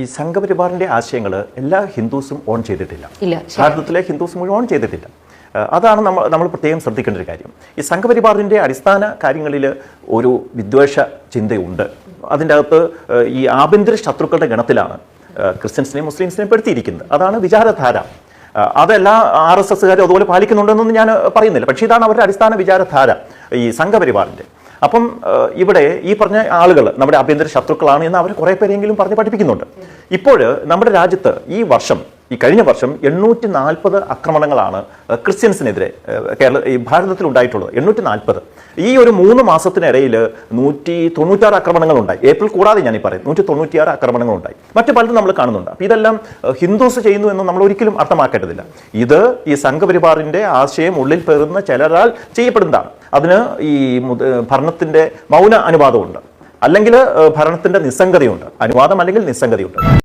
ഈ സംഘപരിവാറിന്റെ ആശയങ്ങൾ എല്ലാ ഹിന്ദുസും ഓൺ ചെയ്തിട്ടില്ല. ഭാരതത്തിലെ ഹിന്ദുസ് മുഴുവൻ ഓൺ ചെയ്തിട്ടില്ല. അതാണ് നമ്മൾ നമ്മൾ പ്രത്യേകം ശ്രദ്ധിക്കേണ്ട ഒരു കാര്യം. ഈ സംഘപരിവാറിന്റെ അടിസ്ഥാന കാര്യങ്ങളിൽ ഒരു വിദ്വേഷ ചിന്തയുണ്ട്. അതിന്റെ അകത്ത് ഈ ആഭ്യന്തര ശത്രുക്കളുടെ ഗണത്തിലാണ് ക്രിസ്ത്യൻസിനെയും മുസ്ലിംസിനെയും പെടുത്തിയിരിക്കുന്നത്. അതാണ് വിചാരധാര. അതെല്ലാ ആർ എസ് എസ്സുകാരും അതുപോലെ പാലിക്കുന്നുണ്ടെന്നൊന്നും ഞാൻ പറയുന്നില്ല. പക്ഷേ ഇതാണ് അവരുടെ അടിസ്ഥാന വിചാരധാര ഈ സംഘപരിവാറിന്റെ. അപ്പം ഇവിടെ ഈ പറഞ്ഞ ആളുകൾ നമ്മുടെ ആഭ്യന്തര ശത്രുക്കളാണ് എന്ന് അവർ കുറേ പേരെങ്കിലും പറഞ്ഞ് പഠിപ്പിക്കുന്നുണ്ട്. ഇപ്പോൾ നമ്മുടെ രാജ്യത്ത് ഈ വർഷം ഈ കഴിഞ്ഞ വർഷം എണ്ണൂറ്റി നാൽപ്പത് ആക്രമണങ്ങളാണ് ക്രിസ്ത്യൻസിനെതിരെ കേരള ഈ ഭാരതത്തിൽ ഉണ്ടായിട്ടുള്ളത്. എണ്ണൂറ്റി നാൽപ്പത് ഈ ഒരു മൂന്ന് മാസത്തിനിടയിൽ നൂറ്റി തൊണ്ണൂറ്റാറ് ആക്രമണങ്ങൾ ഉണ്ടായി ഏപ്രിൽ കൂടാതെ ഞാൻ ഈ പറയും നൂറ്റി തൊണ്ണൂറ്റിയാറ് ആക്രമണങ്ങൾ ഉണ്ടായി മറ്റു പലതും നമ്മൾ കാണുന്നുണ്ട്. അപ്പോൾ ഇതെല്ലാം ഹിന്ദുസ് ചെയ്യുന്നു എന്ന് നമ്മൾ ഒരിക്കലും അർത്ഥമാക്കേണ്ടതില്ല. ഇത് ഈ സംഘപരിവാറിന്റെ ആശയം ഉള്ളിൽ പേറുന്ന ചിലരാൽ ചെയ്യപ്പെടുന്നതാണ്. അതിന് ഈ ഭരണത്തിന്റെ മൗന അനുവാദമുണ്ട്. അല്ലെങ്കിൽ ഭരണത്തിന്റെ നിസ്സംഗതയുണ്ട്. അനുവാദം അല്ലെങ്കിൽ നിസ്സംഗതയുണ്ട്.